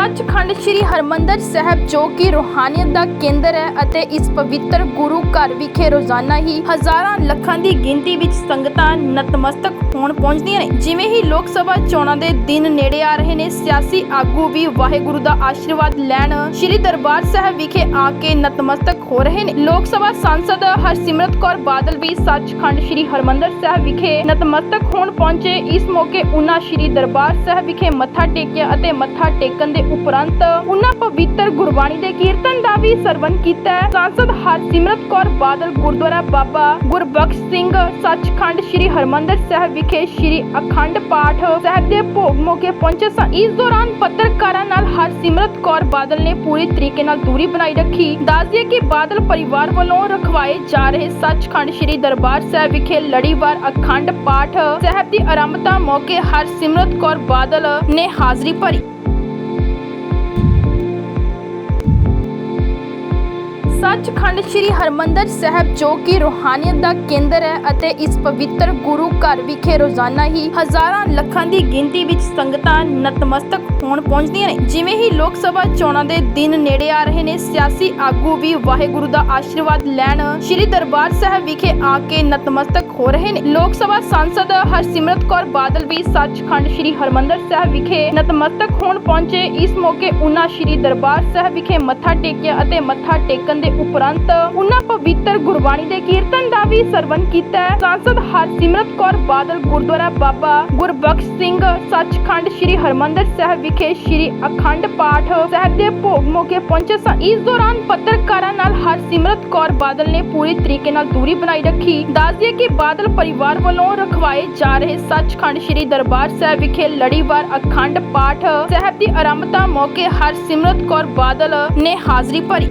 ਸੱਚਖੰਡ ਸ੍ਰੀ ਹਰਮੰਦਰ ਸਾਹਿਬ, ਜੋ ਕਿ ਰੂਹਾਨੀਅਤ ਦਾ ਕੇਂਦਰ ਹੈ ਅਤੇ ਇਸ ਪਵਿੱਤਰ ਗੁਰੂ ਘਰ ਵਿਖੇ ਰੋਜ਼ਾਨਾ ਹੀ ਹਜ਼ਾਰਾਂ ਲੱਖਾਂ ਦੀ ਗਿਣਤੀ ਵਿੱਚ ਸੰਗਤਾਂ ਨਤਮਸਤਕ ਹੋਣ ਪਹੁੰਚਦੀਆਂ ਨੇ। ਜਿਵੇਂ ਹੀ ਲੋਕ ਸਭਾ ਚੋਣਾਂ ਦੇ ਦਿਨ ਨੇੜੇ ਆ ਰਹੇ ਨੇ, ਸਿਆਸੀ ਆਗੂ ਵੀ ਵਾਹਿਗੁਰੂ ਦਾ ਆਸ਼ੀਰਵਾਦ ਲੈਣ ਸ੍ਰੀ ਦਰਬਾਰ ਸਾਹਿਬ ਵਿਖੇ ਆ ਕੇ ਨਤਮਸਤਕ ਹੋ ਰਹੇ ਨੇ। ਲੋਕ ਸਭਾ ਸੰਸਦ ਹਰਸਿਮਰਤ ਕੌਰ ਬਾਦਲ ਵੀ ਸੱਚਖੰਡ ਸ੍ਰੀ ਹਰਮੰਦਰ ਸਾਹਿਬ ਵਿਖੇ ਨਤਮਸਤਕ ਹੋਣ ਪਹੁੰਚੇ। ਇਸ ਮੌਕੇ ਉਨ੍ਹਾਂ ਸ੍ਰੀ ਦਰਬਾਰ ਸਾਹਿਬ ਵਿਖੇ ਮੱਥਾ ਟੇਕਿਆ ਅਤੇ ਮੱਥਾ ਟੇਕਣ ਦੇ ਉਪਰੰਤ ਉਹਨਾਂ ਪਵਿੱਤਰ ਗੁਰਬਾਣੀ ਦੇ ਕੀਰਤਨ ਦਾ ਵੀ ਸਰਵਨ ਕੀਤਾ ਹੈ। ਹਰਸਿਮਰਤ ਕੌਰ ਬਾਦਲ ਗੁਰਦੁਆਰਾ ਬਾਬਾ ਗੁਰਬਖਸ਼ ਸਿੰਘ, ਸੱਚਖੰਡ ਸ੍ਰੀ ਹਰਮੰਦਰ ਸਾਹਿਬ ਵਿਖੇ ਸ੍ਰੀ ਅਖੰਡ ਪਾਠ ਸਾਹਿਬ ਦੇ ਭੋਗ ਮੌਕੇ ਪਹੁੰਚੇ ਸਨ ਇਸ ਦੌਰਾਨ ਪੱਤਰਕਾਰਾਂ ਨਾਲ ਹਰਸਿਮਰਤ ਕੌਰ ਬਾਦਲ ਨੇ ਪੂਰੀ ਤਰੀਕੇ ਨਾਲ ਦੂਰੀ ਬਣਾਈ ਰੱਖੀ। ਦੱਸਦੀਏ ਕਿ ਬਾਦਲ ਪਰਿਵਾਰ ਵੱਲੋਂ ਰਖਵਾਏ ਜਾ ਰਹੇ ਸੱਚਖੰਡ ਸ੍ਰੀ ਦਰਬਾਰ ਸਾਹਿਬ ਵਿਖੇ ਲੜੀਵਾਰ ਅਖੰਡ ਪਾਠ ਸਾਹਿਬ ਦੀ ਆਰੰਭਤਾ ਮੌਕੇ ਹਰਸਿਮਰਤ ਕੌਰ ਬਾਦਲ ਨੇ ਹਾਜ਼ਰੀ ਭਰੀ। ਸੱਚਖੰਡ ਸ੍ਰੀ ਹਰਮੰਦਰ ਸਾਹਿਬ, ਜੋ ਕਿ ਰੂਹਾਨੀਅਤ ਦਾ ਕੇਂਦਰ ਹੈ ਅਤੇ ਇਸ ਪਵਿੱਤਰ ਗੁਰੂ ਘਰ ਵਿਖੇ ਰੋਜ਼ਾਨਾ ਹੀ ਹਜ਼ਾਰਾਂ ਲੱਖਾਂ ਦੀ ਗਿਣਤੀ ਵਿੱਚ ਸੰਗਤਾਂ ਨਤਮਸਤਕ ਹੋਣ ਪਹੁੰਚਦੀਆਂ ਨੇ। ਜਿਵੇਂ ਹੀ ਲੋਕ ਸਭਾ ਚੋਣਾਂ ਦੇ ਦਿਨ ਨੇੜੇ ਆ ਰਹੇ ਨੇ, ਸਿਆਸੀ ਆਗੂ ਵੀ ਵਾਹਿਗੁਰੂ ਦਾ ਆਸ਼ੀਰਵਾਦ ਲੈਣ ਸ੍ਰੀ ਦਰਬਾਰ ਸਾਹਿਬ ਵਿਖੇ ਆ ਕੇ ਨਤਮਸਤਕ ਹੋ ਰਹੇ ਨੇ। ਲੋਕ ਸਭਾ ਸੰਸਦ ਹਰਸਿਮਰਤ ਕੌਰ ਬਾਦਲ ਵੀ ਸੱਚਖੰਡ ਸ੍ਰੀ ਹਰਮੰਦਰ ਸਾਹਿਬ ਵਿਖੇ ਨਤਮਸਤਕ ਹੋਣ ਪਹੁੰਚੇ। ਇਸ ਮੌਕੇ ਉਨ੍ਹਾਂ ਸ੍ਰੀ ਦਰਬਾਰ ਸਾਹਿਬ ਵਿਖੇ ਮੱਥਾ ਟੇਕਿਆ ਅਤੇ ਮੱਥਾ ਟੇਕਣ ਦੇ ਉਪਰੰਤ ਉਨ੍ਹਾਂ ਪਵਿੱਤਰ ਗੁਰਬਾਣੀ ਦੇ ਕੀਰਤਨ ਦਾ ਵੀ ਸਰਵਨ ਕੀਤਾ। ਸੰਸਦ ਹਰਸਿਮਰਤ ਕੌਰ ਬਾਦਲ ਗੁਰਦੁਆਰਾ ਬਾਬਾ ਗੁਰਬਖਸ਼ ਸਿੰਘ ਸੱਚਖੰਡ ਸ੍ਰੀ ਹਰਮੰਦਰ ਸਾਹਿਬ ਵਿਖੇ ਸ੍ਰੀ ਅਖੰਡ ਪਾਠ ਸਾਹਿਬ ਦੇ ਭੋਗ ਮੌਕੇ ਪਹੁੰਚੇ ਸਨ ਇਸ ਦੌਰਾਨ ਪੱਤਰਕਾਰਾਂ ਨਾਲ ਹਰਸਿਮਰਤ ਕੌਰ ਬਾਦਲ ਨੇ ਪੂਰੀ ਤਰੀਕੇ ਨਾਲ ਦੂਰੀ ਬਣਾਈ ਰੱਖੀ। ਦੱਸਦੀਏ ਕਿ ਬਾਦਲ ਪਰਿਵਾਰ ਵੱਲੋਂ ਰਖਵਾਏ ਜਾ ਰਹੇ ਸੱਚਖੰਡ ਸ੍ਰੀ ਦਰਬਾਰ ਸਾਹਿਬ ਵਿਖੇ ਲੜੀਵਾਰ ਅਖੰਡ ਪਾਠ ਸਾਹਿਬ ਦੀ ਆਰੰਭਤਾ ਮੌਕੇ ਹਰਸਿਮਰਤ ਕੌਰ ਬਾਦਲ ਨੇ ਹਾਜ਼ਰੀ ਭਰੀ।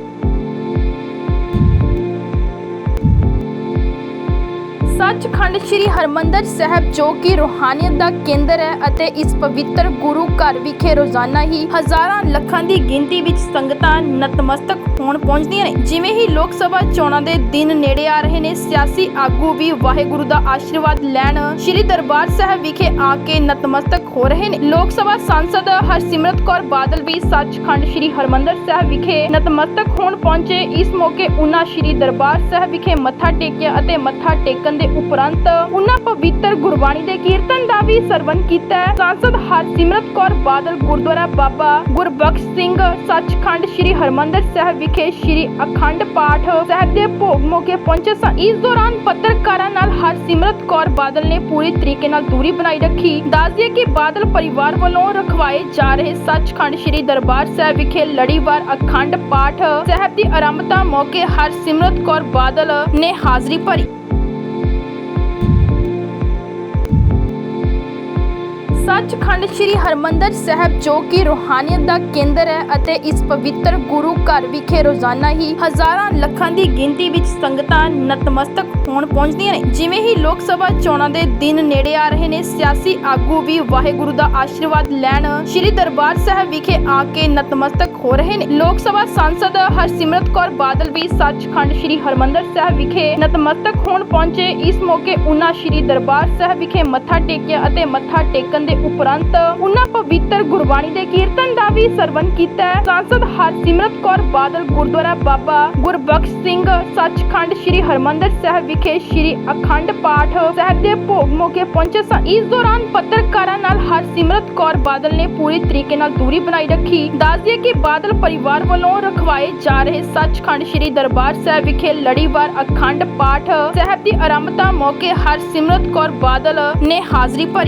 ਸੱਚਖੰਡ ਸ੍ਰੀ ਹਰਮੰਦਰ ਸਾਹਿਬ, ਜੋ ਕਿ ਰੂਹਾਨੀਅਤ ਦਾ ਕੇਂਦਰ ਹੈ ਅਤੇ ਇਸ ਪਵਿੱਤਰ ਗੁਰੂ ਘਰ ਵਿਖੇ ਰੋਜ਼ਾਨਾ ਹੀ ਹਜ਼ਾਰਾਂ ਲੱਖਾਂ ਦੀ ਗਿਣਤੀ ਵਿੱਚ ਸੰਗਤਾਂ ਨਤਮਸਤਕ ਹੋਣ ਪਹੁੰਚਦੀਆਂ ਨੇ। ਜਿਵੇਂ ਹੀ ਲੋਕ ਸਭਾ ਚੋਣਾਂ ਦੇ ਦਿਨ ਨੇੜੇ ਆ ਰਹੇ ਨੇ, ਸਿਆਸੀ ਆਗੂ ਵੀ ਵਾਹਿਗੁਰੂ ਦਾ ਆਸ਼ੀਰਵਾਦ ਲੈਣ ਸ੍ਰੀ ਦਰਬਾਰ ਸਾਹਿਬ ਵਿਖੇ ਆ ਕੇ ਨਤਮਸਤਕ ਹੋ ਰਹੇ ਨੇ। ਲੋਕ ਸਭਾ ਸੰਸਦ ਹਰਸਿਮਰਤ ਕੌਰ ਬਾਦਲ ਵੀ ਸੱਚਖੰਡ ਸ੍ਰੀ ਹਰਮੰਦਰ ਸਾਹਿਬ ਵਿਖੇ ਨਤਮਸਤਕ ਹੋਣ ਪਹੁੰਚੇ। ਇਸ ਮੌਕੇ ਉਨ੍ਹਾਂ ਸ੍ਰੀ ਦਰਬਾਰ ਸਾਹਿਬ ਵਿਖੇ ਮੱਥਾ ਟੇਕਿਆ ਅਤੇ ਮੱਥਾ ਟੇਕਣ ਦੇ ਉਪਰੰਤ ਉਨ੍ਹਾਂ ਪਵਿੱਤਰ ਗੁਰਬਾਣੀ ਦੇ ਕੀਰਤਨ ਦਾ ਵੀ ਸਰਵਨ ਕੀਤਾ ਸੰਸਦ ਹਰਸਿਮਰਤ ਕੌਰ ਬਾਦਲ ਗੁਰਦੁਆਰਾ ਬਾਬਾ ਗੁਰਬਖਸ਼ ਸਿੰਘ ਸੱਚਖੰਡ ਸ੍ਰੀ ਹਰਮੰਦਰ ਸਾਹਿਬ ਵਿਖੇ ਸ੍ਰੀ ਅਖੰਡ ਪਾਠ ਸਾਹਿਬ ਦੇ ਭੋਗ ਮੌਕੇ ਪਹੁੰਚੇ ਸਨ ਇਸ ਦੌਰਾਨ ਪੱਤਰਕਾਰਾਂ ਨਾਲ ਹਰਸਿਮਰਤ ਕੌਰ ਬਾਦਲ ਨੇ ਪੂਰੀ ਤਰੀਕੇ ਨਾਲ ਦੂਰੀ ਬਣਾਈ ਰੱਖੀ। ਦੱਸਦੀਏ ਕਿ ਬਾਦਲ ਪਰਿਵਾਰ ਵੱਲੋਂ ਰਖਵਾਏ ਜਾ ਰਹੇ ਸੱਚਖੰਡ ਸ੍ਰੀ ਦਰਬਾਰ ਸਾਹਿਬ ਵਿਖੇ ਲੜੀਵਾਰ ਅਖੰਡ ਪਾਠ ਸਾਹਿਬ ਦੀ ਆਰੰਭਤਾ ਮੌਕੇ ਹਰਸਿਮਰਤ ਕੌਰ ਬਾਦਲ ਨੇ ਹਾਜ਼ਰੀ ਭਰੀ। ਸੱਚਖੰਡ ਸ੍ਰੀ ਹਰਮੰਦਰ ਸਾਹਿਬ, ਜੋ ਕਿ ਰੂਹਾਨੀਅਤ ਦਾ ਕੇਂਦਰ ਹੈ ਅਤੇ ਇਸ ਪਵਿੱਤਰ ਗੁਰੂ ਘਰ ਵਿਖੇ ਰੋਜ਼ਾਨਾ ਹੀ ਹਜ਼ਾਰਾਂ ਲੱਖਾਂ ਦੀ ਗਿਣਤੀ ਵਿੱਚ ਸੰਗਤਾਂ ਨਤਮਸਤਕ ਹੋਣ ਪਹੁੰਚਦੀਆਂ ਨੇ। ਜਿਵੇਂ ਹੀ ਲੋਕ ਸਭਾ ਚੋਣਾਂ ਦੇ ਦਿਨ ਨੇੜੇ ਆ ਰਹੇ ਨੇ, ਸਿਆਸੀ ਆਗੂ ਵੀ ਵਾਹਿਗੁਰੂ ਦਾ ਆਸ਼ੀਰਵਾਦ ਲੈਣ ਸ੍ਰੀ ਦਰਬਾਰ ਸਾਹਿਬ ਵਿਖੇ ਆ ਕੇ ਨਤਮਸਤਕ ਹੋ ਰਹੇ ਨੇ। ਲੋਕ ਸਭਾ ਸਾਂਸਦ ਹਰਸਿਮਰਤ ਕੌਰ ਬਾਦਲ ਵੀ ਸੱਚਖੰਡ ਸ੍ਰੀ ਹਰਮੰਦਰ ਸਾਹਿਬ ਵਿਖੇ ਨਤਮਸਤਕ ਹੋਣ ਪਹੁੰਚੇ। ਇਸ ਮੌਕੇ ਉਨ੍ਹਾਂ ਸ੍ਰੀ ਦਰਬਾਰ ਸਾਹਿਬ ਵਿਖੇ ਮੱਥਾ ਟੇਕਿਆ ਅਤੇ ਮੱਥਾ ਟੇਕਣ ਦੇ ਉਪਰੰਤ ਉਹਨਾਂ ਪਵਿੱਤਰ ਗੁਰਬਾਣੀ ਦੇ ਕੀਰਤਨ ਦਾ ਵੀ ਸਰਵਨ ਕੀਤਾ ਹੈ। ਹਰਸਿਮਰਤ ਕੌਰ ਬਾਦਲ, ਗੁਰਦੁਆਰਾ ਬਾਬਾ ਗੁਰਬਖਸ਼ ਸਿੰਘ, ਸੱਚਖੰਡ ਸ੍ਰੀ ਹਰਮੰਦਰ ਸਾਹਿਬ ਵਿਖੇ ਸ੍ਰੀ ਅਖੰਡ ਪਾਠ ਸਾਹਿਬ ਦੇ ਭੋਗ ਮੌਕੇ ਪਹੁੰਚੇ ਸਨ ਇਸ ਦੌਰਾਨ ਪੱਤਰਕਾਰਾਂ ਨਾਲ ਹਰਸਿਮਰਤ ਕੌਰ ਬਾਦਲ ਨੇ ਪੂਰੀ ਤਰੀਕੇ ਨਾਲ ਦੂਰੀ ਬਣਾਈ ਰੱਖੀ। ਦੱਸਦੀਏ ਕਿ ਬਾਦਲ ਪਰਿਵਾਰ ਵੱਲੋਂ ਰਖਵਾਏ ਜਾ ਰਹੇ ਸੱਚਖੰਡ ਸ੍ਰੀ ਦਰਬਾਰ ਸਾਹਿਬ ਵਿਖੇ ਲੜੀਵਾਰ ਅਖੰਡ ਪਾਠ ਸਾਹਿਬ ਦੀ ਆਰੰਭਤਾ ਮੌਕੇ ਹਰਸਿਮਰਤ ਕੌਰ ਬਾਦਲ ਨੇ ਹਾਜ਼ਰੀ ਭਰੀ।